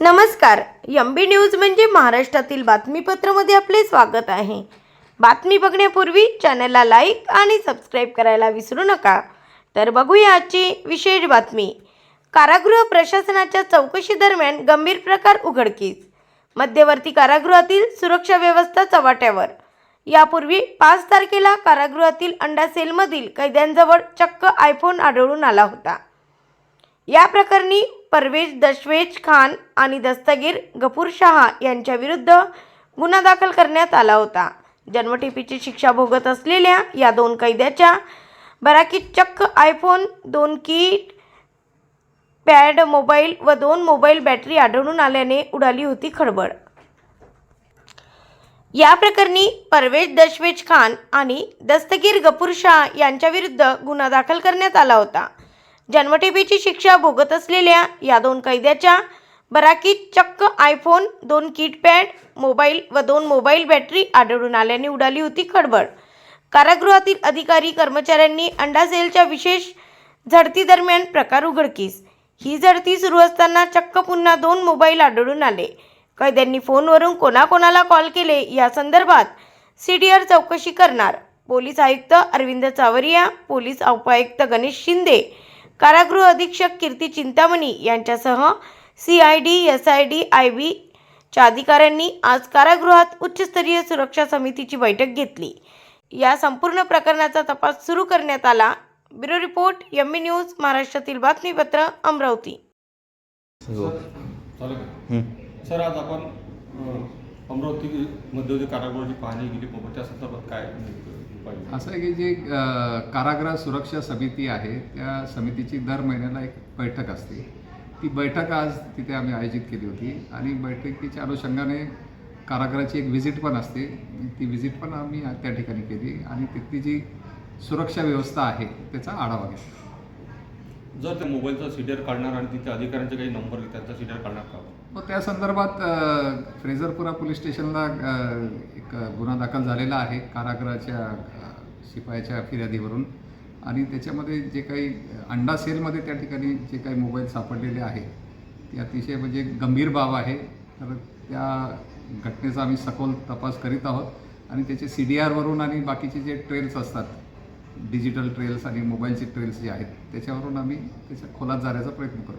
नमस्कार. M B news म्हणजे महाराष्ट्रातील बातमीपत्रामध्ये आपले स्वागत आहे. बातमी बघण्यापूर्वी चॅनलला लाईक आणि सबस्क्राईब करायला विसरू नका. तर बघूया आजची विशेष बातमी. कारागृह प्रशासनाच्या चौकशी दरम्यान गंभीर प्रकार उघडकीस. मध्यवर्ती कारागृहातील सुरक्षा व्यवस्था चव्हाट्यावर यापूर्वी पाच तारखेला कारागृहातील अंडा सेलमधील कैद्यांजवळ चक्क आयफोन आढळून आला होता. या प्रकरणी परवेज दशवेज खान आणि दस्तगीर गफूर शहा यांच्या विरुद्ध गुन्हा दाखल करण्यात आला होता. जन्मठेपीची शिक्षा भोगत असलेल्या या दोन कैद्याच्या बराकीत चक्क आयफोन दोन किट पॅड मोबाईल व दोन मोबाईल बॅटरी आढळून आल्याने उडाली होती खळबळ. या प्रकरणी परवेज दशवेज खान आणि दस्तगीर गफूर शाह यांच्याविरुद्ध गुन्हा दाखल करण्यात आला होता. जन्मठेपीची शिक्षा भोगत असलेल्या या दोन कैद्याच्या बराकीत चक्क आयफोन दोन किटपॅड मोबाईल व दोन मोबाईल बॅटरी आढळून आल्याने उडाली होती खडबड कारागृहातील अधिकारी कर्मचाऱ्यांनी अंडा सेलच्या विशेष झडती दरम्यान प्रकार उघडकीस. ही झडती सुरू असताना चक्क पुन्हा दोन मोबाईल आढळून आले. कैद्यांनी फोनवरून कोणाकोणाला कॉल केले या संदर्भात सी डी आर चौकशी करणार. पोलीस आयुक्त अरविंद चावरिया पोलीस उपायुक्त गणेश शिंदे कारागृह अधीक्षक कीर्ती चिंतामणी यांच्यासह C I D S I D I बीच्या अधिकाऱ्यांनी आज कारागृहात उच्चस्तरीय सुरक्षा समितीची बैठक घेतली. या संपूर्ण प्रकरणाचा तपास सुरू करण्यात आला. Bureau report M B news महाराष्ट्रातील बातमीपत्र अमरावती. सर आज आपण अ, अमरावतीमध्ये जे कारागृहाची पाहणी बाबा त्या संदर्भात काय असं आहे की जी कारागृह सुरक्षा समिती आहे त्या समितीची दर महिन्याला एक बैठक असते. ती बैठक आज तिथे आम्ही आयोजित केली होती आणि बैठकीच्या अनुषंगाने कारागृहाची एक व्हिजिट पण असते. ती व्हिजिट पण आम्ही त्या ठिकाणी केली आणि तिथली जी सुरक्षा व्यवस्था आहे त्याचा आढावा घेतला. जर त्या मोबाईलचा सीडर काढणार आणि तिथे अधिकाऱ्यांचे काही नंबर त्यांचा सीडर काढणार का? मग त्या संदर्भात फ्रेझरपुरा पोलीस स्टेशनला एक गुन्हा दाखल झालेला आहे कारागृहाच्या शिपायाच्या फिर्यादीवरून. आणि त्याच्यामध्ये जे काही अंडा सेलमध्ये त्या ठिकाणी जे काही मोबाईल सापडलेले आहे ते अतिशय म्हणजे गंभीर बाब आहे. तर त्या घटनेचा आम्ही सखोल तपास करीत आहोत. आणि त्याचे सी डी आरवरून आणि बाकीचे जे ट्रेल्स असतात डिजिटल ट्रेल्स आणि मोबाईलचे ट्रेल्स जे आहेत त्याच्यावरून आम्ही त्याच्या खोलात जाण्याचा प्रयत्न करू.